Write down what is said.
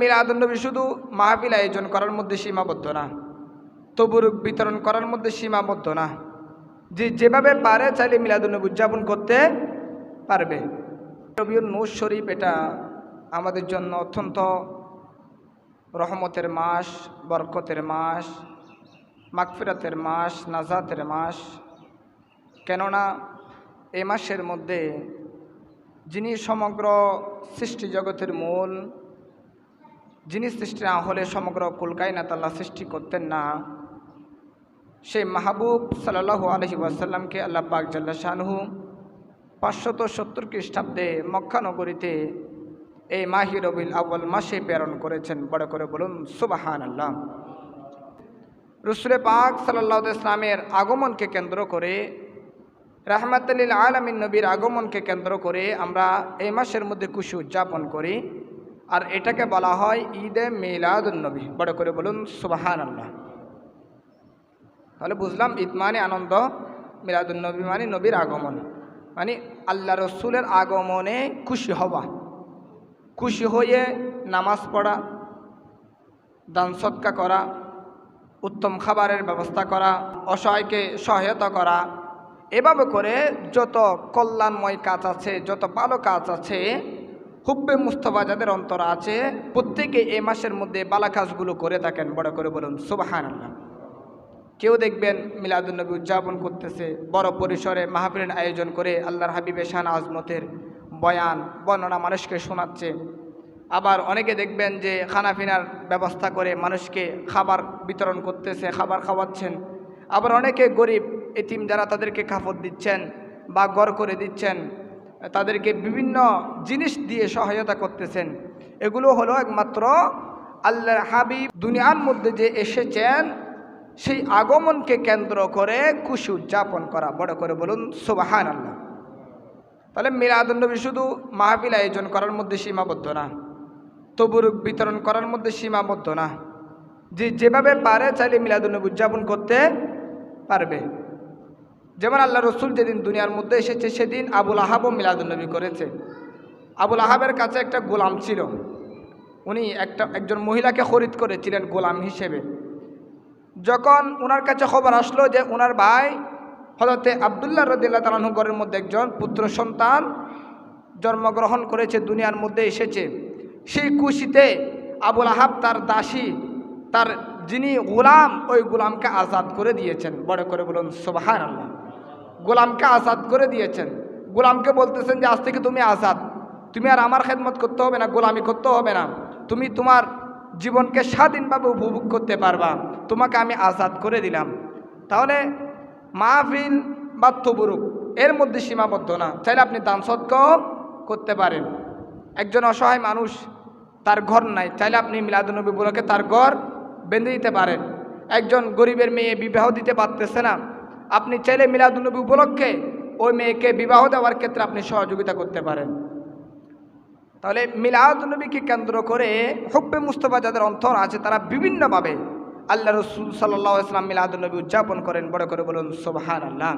মিলাদুন্নবী শুধু মাহফিল আয়োজন করার মধ্যে সীমাবদ্ধ না তবুরুক বিতরণ করার মধ্যে সীমাবদ্ধ না। যে যেভাবে পারে চাইলে মিলাদুন্নবী উদযাপন করতে পারবে। রবিউল নূর শরীফ এটা আমাদের জন্য অত্যন্ত রহমতের মাস, বরকতের মাস, মাগফিরাতের মাস, নাজাতের মাস। কেননা এ মাসের মধ্যে যিনি সমগ্র সৃষ্টি জগতের মূল যিনি সৃষ্টি না হলে সমগ্র কুলকাইনাত আল্লাহ সৃষ্টি করতেন না। সেই মাহবুব সাল্লাহ আলহি ওয়াসাল্লামকে আল্লাহ পাক জাল্লা শাহনহু পাঁচশত সত্তর খ্রিস্টাব্দে মক্কানগরীতে এই মাহি রবিল আউ্বাল মাসে প্রেরণ করেছেন। বড় করে বলুন সুবাহান আল্লাহ রসুলে পাক সাল্লাহ ইসলামের আগমনকে কেন্দ্র করে রাহমাতুল্লিল আলমিন নবীর আগমনকে কেন্দ্র করে আমরা এই মাসের মধ্যে খুশি উদযাপন করি। আর এটাকে বলা হয় ঈদে মিলাদুন্নবী বড় করে বলুন সুবাহান আল্লাহ তাহলে বুঝলাম, ঈদ মানে আনন্দ মিলাদুন্নবী মানে নবীর আগমন। মানে আল্লাহ রসুলের আগমনে খুশি হওয়া, খুশি হয়ে নামাজ পড়া, দান সৎকা করা, উত্তম খাবারের ব্যবস্থা করা, অসহায়কে সহায়তা করা, এভাবে করে যত কল্যাণময় কাজ আছে, যত ভালো কাজ আছে হুব্বে মুস্তফা যাদের অন্তর আছে, প্রত্যেকে এই মাসের মধ্যে বালা কাজগুলো করে থাকেন। বড় করে বলুন সুবাহান আল্লাহ কেউ দেখবেন মিলাদুলনবী উদযাপন করতেছে, বড় পরিসরে মাহফিলের আয়োজন করে আল্লাহর হাবিবে শান আজমতের বয়ান, বর্ণনা মানুষকে শোনাচ্ছে। আবার অনেকে দেখবেন যে খানাপিনার ব্যবস্থা করে মানুষকে খাবার বিতরণ করতেছে, খাবার খাওয়াচ্ছেন। আবার অনেকে গরিব, এতিম যারা তাদেরকে খাফত দিচ্ছেন বা গড় করে দিচ্ছেন। তাদেরকে বিভিন্ন জিনিস দিয়ে সহায়তা করতেছেন। এগুলো হলো একমাত্র আল্লাহর হাবিব দুনিয়ার মধ্যে যে এসেছেন, সেই আগমনকে কেন্দ্র করে খুশি উদযাপন করা। বড় করে বলুন সুবাহান আল্লাহ তাহলে মিলাদুন্নবী শুধু মাহফিল আয়োজন করার মধ্যে সীমাবদ্ধ না, তবুরুক বিতরণ করার মধ্যে সীমাবদ্ধ না। যে যেভাবে পারে চাইলে মিলাদুন্নবী উদযাপন করতে পারবে। যেমন আল্লাহ রসুল যেদিন দুনিয়ার মধ্যে এসেছে, সেদিন আবুল আহাবও মিলাদুন্নবী করেছে। আবুল আহাবের কাছে একটা গোলাম ছিল। উনি একটা, একজন মহিলাকে খরিদ করেছিলেন গোলাম হিসেবে। যখন ওনার কাছে খবর আসলো যে ওনার ভাই হজরতে আবদুল্লাহ রদিল্লা তালাহগরের মধ্যে একজন পুত্র সন্তান জন্মগ্রহণ করেছে, দুনিয়ার মধ্যে এসেছে। সেই খুশিতে আবুল আহাব তার দাসী, তার যিনি গোলাম, ওই গোলামকে আজাদ করে দিয়েছেন। বড় করে বলুন সোবাহান আল্লাহ গোলামকে আজাদ করে দিয়েছেন। গোলামকে বলতেছেন যে, আজ থেকে তুমি আজাদ তুমি আর আমার খেদমত করতে হবে না, গোলামি করতে হবে না। তুমি তোমার জীবনকে স্বাধীনভাবে উপভোগ করতে পারবা। তোমাকে আমি আজাদ করে দিলাম। তাহলে মাহফিল বা তবুরুক, এর মধ্যে সীমাবদ্ধ না। চাইলে আপনি দান সৎকাও করতে পারেন। একজন অসহায় মানুষ, তার ঘর নাই। চাইলে আপনি মিলাদুনবী বলকে তার ঘর বেঁধে দিতে পারেন। একজন গরিবের মেয়ে বিবাহ দিতে পারতেছে না। আপনি চাইলে মিলাদুলনবী উপলক্ষে ওই মেয়েকে বিবাহ দেওয়ার ক্ষেত্রে আপনি সহযোগিতা করতে পারেন। তাহলে মিলাদুলনবীকে কেন্দ্র করে হুব্বে মুস্তফা যাদের অন্তর আছে, তারা বিভিন্নভাবে আল্লাহ রসুল সাল্লাহ ইসলাম মিলাদুলনবী উদযাপন করেন। বড় করে বলুন সোবাহান আল্লাহ